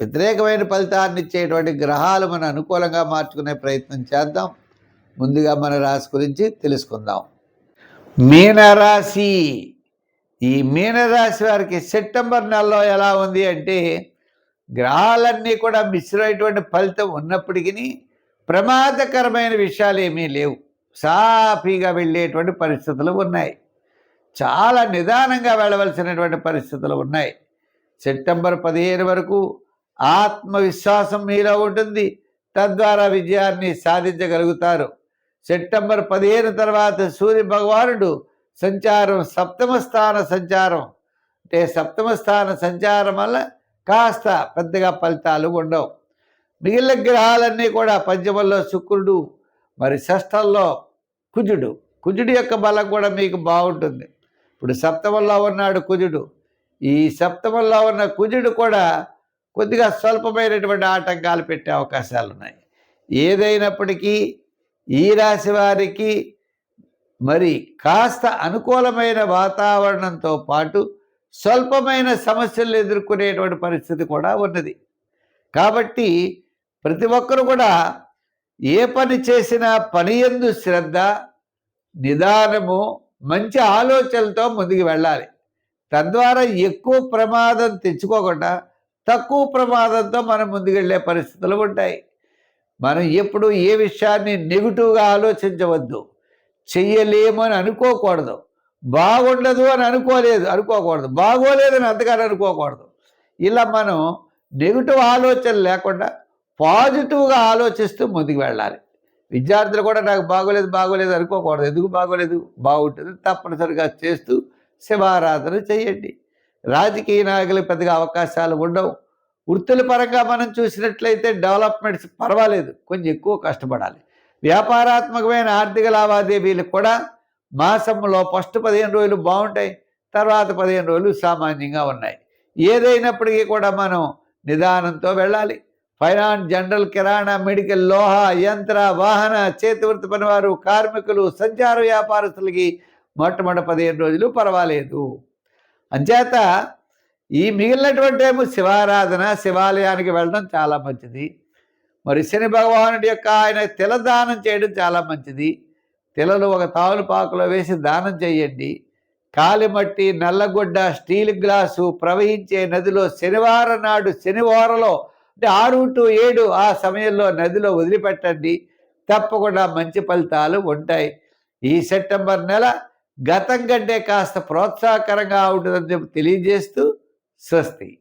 వ్యతిరేకమైన ఫలితాన్ని ఇచ్చేటువంటి గ్రహాలు మన అనుకూలంగా మార్చుకునే ప్రయత్నం చేద్దాం. ముందుగా మన రాశి గురించి తెలుసుకుందాం. మీనరాశి. ఈ మీనరాశి వారికి సెప్టెంబర్ నెలలో ఎలా ఉంది అంటే గ్రహాలన్నీ కూడా మిశ్రమైనటువంటి ఫలితం ఉన్నప్పటికీ ప్రమాదకరమైన విషయాలు ఏమీ లేవు. సాఫీగా వెళ్ళేటువంటి పరిస్థితులు ఉన్నాయి. చాలా నిదానంగా వెళ్ళవలసినటువంటి పరిస్థితులు ఉన్నాయి. సెప్టెంబర్ పదిహేను వరకు ఆత్మవిశ్వాసం మీలో ఉంటుంది. తద్వారా విజయాన్ని సాధించగలుగుతారు. సెప్టెంబర్ పదిహేను తర్వాత సూర్య భగవానుడు సంచారం సప్తమ స్థాన సంచారం. అంటే సప్తమ స్థాన సంచారం వల్ల కాస్త పెద్దగా ఫలితాలు ఉండవు. మిగిలిన గ్రహాలన్నీ కూడా పంచమంలో శుక్రుడు మరి షష్టంలో కుజుడు. కుజుడు యొక్క బలం కూడా మీకు బాగుంటుంది. ఇప్పుడు సప్తమంలో ఉన్నాడు కుజుడు. ఈ సప్తమంలో ఉన్న కుజుడు కూడా కొద్దిగా స్వల్పమైనటువంటి ఆటంకాలు పెట్టే అవకాశాలు ఉన్నాయి ఏదైనప్పటికీ ఈ రాశి వారికి మరి కాస్త అనుకూలమైన వాతావరణంతో పాటు స్వల్పమైన సమస్యలు ఎదుర్కొనేటువంటి పరిస్థితి కూడా ఉన్నది. కాబట్టి ప్రతి ఒక్కరు కూడా ఏ పని చేసినా పని ఎందు శ్రద్ధ నిదానము మంచి ఆలోచనలతో ముందుకు వెళ్ళాలి. తద్వారా ఎక్కువ ప్రమాదం తెచ్చుకోకుండా తక్కువ ప్రమాదంతో మనం ముందుకెళ్ళే పరిస్థితులు ఉంటాయి. మనం ఎప్పుడు ఏ విషయాన్ని నెగిటివ్గా ఆలోచించవద్దు. చెయ్యలేము అని అనుకోకూడదు. బాగుండదు అని అనుకోలేదు అనుకోకూడదు. బాగోలేదని అంతగానే అనుకోకూడదు. ఇలా మనం నెగిటివ్ ఆలోచన లేకుండా పాజిటివ్గా ఆలోచిస్తూ ముందుకు వెళ్ళాలి. విద్యార్థులు కూడా నాకు బాగోలేదు బాగోలేదు అనుకోకూడదు. ఎందుకు బాగోలేదు? బాగుంటుంది. తప్పనిసరిగా చేస్తూ శివారాధన చేయండి. రాజకీయ నాయకులకు పెద్దగా అవకాశాలు ఉండవు. వృత్తుల పరంగా మనం చూసినట్లయితే డెవలప్మెంట్స్ పర్వాలేదు. కొంచెం ఎక్కువ కష్టపడాలి. వ్యాపారాత్మకమైన ఆర్థిక లావాదేవీలు కూడా మాసంలో ఫస్ట్ పదిహేను రోజులు బాగుంటాయి. తర్వాత పదిహేను రోజులు సామాన్యంగా ఉన్నాయి. ఏదైనప్పటికీ కూడా మనం నిదానంతో వెళ్ళాలి. ఫైనాన్స్ జనరల్ కిరాణా మెడికల్ లోహ యంత్ర వాహన చేతివృత్తి పనివారు కార్మికులు సంచార వ్యాపారస్తులకి మొట్టమొదటి పదిహేను రోజులు పర్వాలేదు. అంచేత ఈ మిగిలినటువంటి ఏమో శివారాధన శివాలయానికి వెళ్ళడం చాలా మంచిది. మరి శని భగవానుడి యొక్క ఆయన తిల దానం చేయడం చాలా మంచిది. తిలలు ఒక తావులు వేసి దానం చేయండి. కాలిమట్టి నల్లగొడ్డ స్టీల్ గ్లాసు ప్రవహించే నదిలో శనివారం నాడు శనివారంలో అంటే ఆరు టు ఏడు ఆ సమయంలో నదిలో వదిలిపెట్టండి. తప్పకుండా మంచి ఫలితాలు ఉంటాయి. ఈ సెప్టెంబర్ నెల గతం కంటే కాస్త ప్రోత్సాహకరంగా ఉంటుందని చెప్పి తెలియజేస్తూ స్వస్తి.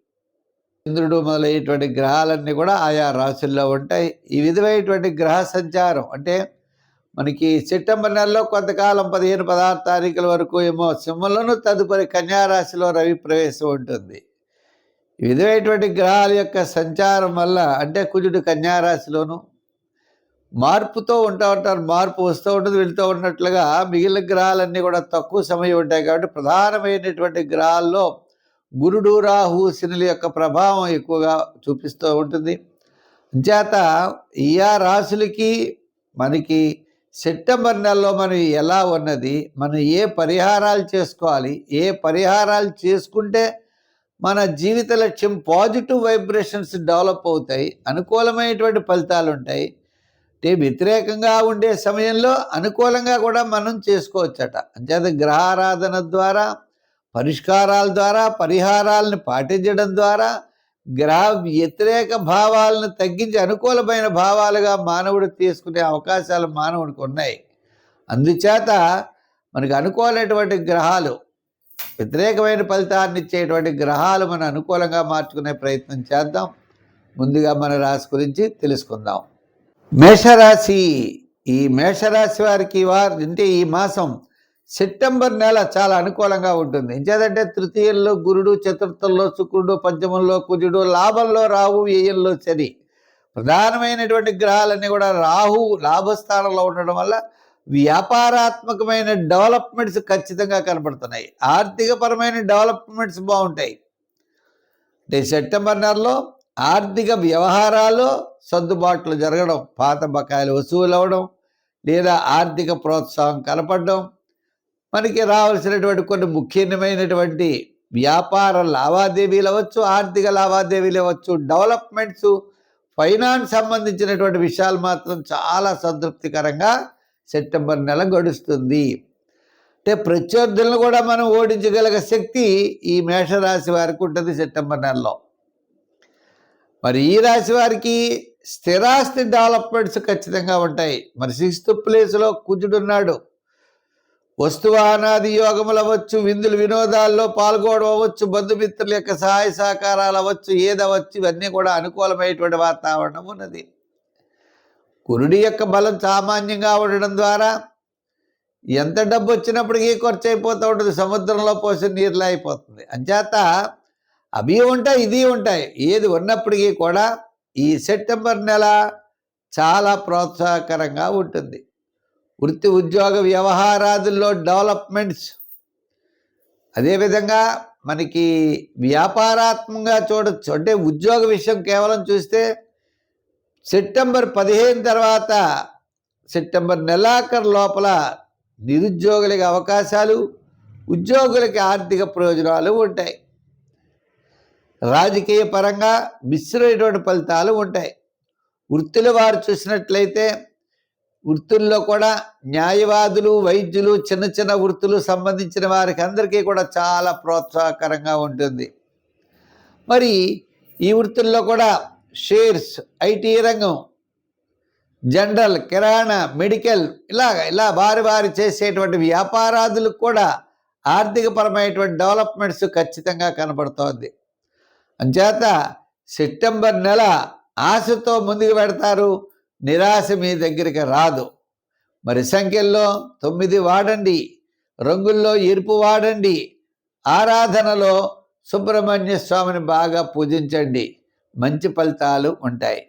చంద్రుడు మొదలైనటువంటి గ్రహాలన్నీ కూడా ఆయా రాశుల్లో ఉంటాయి. ఈ విధమైనటువంటి గ్రహ సంచారం అంటే మనకి సెప్టెంబర్ నెలలో కొంతకాలం పదిహేను పదహారు తారీఖుల వరకు ఏమో సింహంలోనూ తదుపరి కన్యారాశిలో రవి ప్రవేశం ఉంటుంది. ఈ విధమైనటువంటి గ్రహాల యొక్క సంచారం వల్ల అంటే కుజుడు కన్యారాశిలోనూ మార్పుతో ఉంటా ఉంటారు మార్పు వస్తూ ఉంటుంది వెళ్తూ ఉన్నట్లుగా మిగిలిన గ్రహాలన్నీ కూడా తక్కువ సమయం ఉంటాయి కాబట్టి ప్రధానమైనటువంటి గ్రహాల్లో గురుడు రాహు శనుల యొక్క ప్రభావం ఎక్కువగా చూపిస్తూ ఉంటుంది. చేత ఇయా ఆ రాశులకి మనకి సెప్టెంబర్ నెలలో మనం ఎలా ఉన్నది మనం ఏ పరిహారాలు చేసుకోవాలి ఏ పరిహారాలు చేసుకుంటే మన జీవిత లక్ష్యం పాజిటివ్ వైబ్రేషన్స్ డెవలప్ అవుతాయి అనుకూలమైనటువంటి ఫలితాలు ఉంటాయి అంటే వ్యతిరేకంగా ఉండే సమయంలో అనుకూలంగా కూడా మనం చేసుకోవచ్చట. అంచేత గ్రహారాధన ద్వారా పరిష్కారాల ద్వారా పరిహారాలను పాటించడం ద్వారా గ్రహ వ్యతిరేక భావాలను తగ్గించి అనుకూలమైన భావాలుగా మానవుడు తీసుకునే అవకాశాలు మానవుడికి ఉన్నాయి. అందుచేత మనకు అనుకూలమైనటువంటి గ్రహాలు వ్యతిరేకమైన ఫలితాన్ని ఇచ్చేటువంటి గ్రహాలు మనం అనుకూలంగా మార్చుకునే ప్రయత్నం చేద్దాం. ముందుగా మన రాశి గురించి తెలుసుకుందాం. మేషరాశి ఈ మేషరాశి వారికి వారు అంటే ఈ మాసం సెప్టెంబర్ నెల చాలా అనుకూలంగా ఉంటుంది. ఎంచేదంటే తృతీయంలో గురుడు చతుర్థంలో శుక్రుడు పంచమంలో కుజుడు లాభంలో రాహు వ్యయంలో శని. ప్రధానమైనటువంటి గ్రహాలన్నీ కూడా రాహు లాభస్థానంలో ఉండడం వల్ల వ్యాపారాత్మకమైన డెవలప్మెంట్స్ ఖచ్చితంగా కనబడుతున్నాయి ఆర్థికపరమైన డెవలప్మెంట్స్ బాగుంటాయి. అంటే సెప్టెంబర్ నెలలో ఆర్థిక వ్యవహారాలు సర్దుబాట్లు జరగడం పాత బకాయిలు వసూలు అవ్వడం లేదా ఆర్థిక ప్రోత్సాహం కనపడడం మనకి రావాల్సినటువంటి కొన్ని ముఖ్యమైనటువంటి వ్యాపార లావాదేవీలు అవ్వచ్చు ఆర్థిక లావాదేవీలు అవ్వచ్చు డెవలప్మెంట్స్ ఫైనాన్స్ సంబంధించినటువంటి విషయాలు మాత్రం చాలా సంతృప్తికరంగా సెప్టెంబర్ నెల గడుస్తుంది. అంటే ప్రత్యర్థులను కూడా మనం ఓడించగలిగే శక్తి ఈ మేషరాశి వారికి ఉంటుంది సెప్టెంబర్ నెలలో. మరి ఈ రాశి వారికి స్థిరాస్తి డెవలప్మెంట్స్ ఖచ్చితంగా ఉంటాయి. మరి సిక్స్త్ ప్లేస్లో కుజుడున్నాడు వస్తువాహనాది యోగములు అవ్వచ్చు విందులు వినోదాల్లో పాల్గొనడం అవ్వచ్చు బంధుమిత్రుల యొక్క సహాయ సహకారాలు అవ్వచ్చు ఏదవచ్చు ఇవన్నీ కూడా అనుకూలమైనటువంటి వాతావరణం ఉన్నది. కురుడి యొక్క బలం సామాన్యంగా ఉండడం ద్వారా ఎంత డబ్బు వచ్చినప్పటికీ ఖర్చు అయిపోతూ ఉంటుంది. సముద్రంలో పోసిన నీరులా అయిపోతుంది అంచేత అవి ఉంటాయి ఇది ఉంటాయి. ఏది ఉన్నప్పటికీ కూడా ఈ సెప్టెంబర్ నెల చాలా ప్రోత్సాహకరంగా ఉంటుంది. వృత్తి ఉద్యోగ వ్యవహారాదుల్లో డెవలప్మెంట్స్. అదేవిధంగా మనకి వ్యాపారాత్మకంగా చూడొచ్చు. అంటే ఉద్యోగ విషయం కేవలం చూస్తే సెప్టెంబర్ పదిహేను తర్వాత సెప్టెంబర్ నెలాఖరు లోపల నిరుద్యోగులకి అవకాశాలు ఉద్యోగులకి ఆర్థిక ప్రయోజనాలు ఉంటాయి. రాజకీయ పరంగా మిశ్రమైనటువంటి ఫలితాలు ఉంటాయి. వృత్తుల వారు చూసినట్లయితే వృత్తుల్లో కూడా న్యాయవాదులు వైద్యులు చిన్న చిన్న వృత్తులు సంబంధించిన వారికి అందరికీ కూడా చాలా ప్రోత్సాహకరంగా ఉంటుంది. మరి ఈ వృత్తుల్లో కూడా షేర్స్ ఐటీ రంగం జనరల్ కిరాణా మెడికల్ ఇలాగ ఇలా వారి వారి చేసేటువంటి వ్యాపారాదులకు కూడా ఆర్థికపరమైనటువంటి డెవలప్మెంట్స్ ఖచ్చితంగా కనబడుతోంది. అంచేత సెప్టెంబర్ నెల ఆశతో ముందుకు పెడతారు. నిరాశ మీ దగ్గరికి రాదు. మరి సంఖ్యల్లో తొమ్మిది వాడండి. రంగుల్లో ఎరుపు వాడండి. ఆరాధనలో సుబ్రహ్మణ్య స్వామిని బాగా పూజించండి. మంచి ఫలితాలు ఉంటాయి.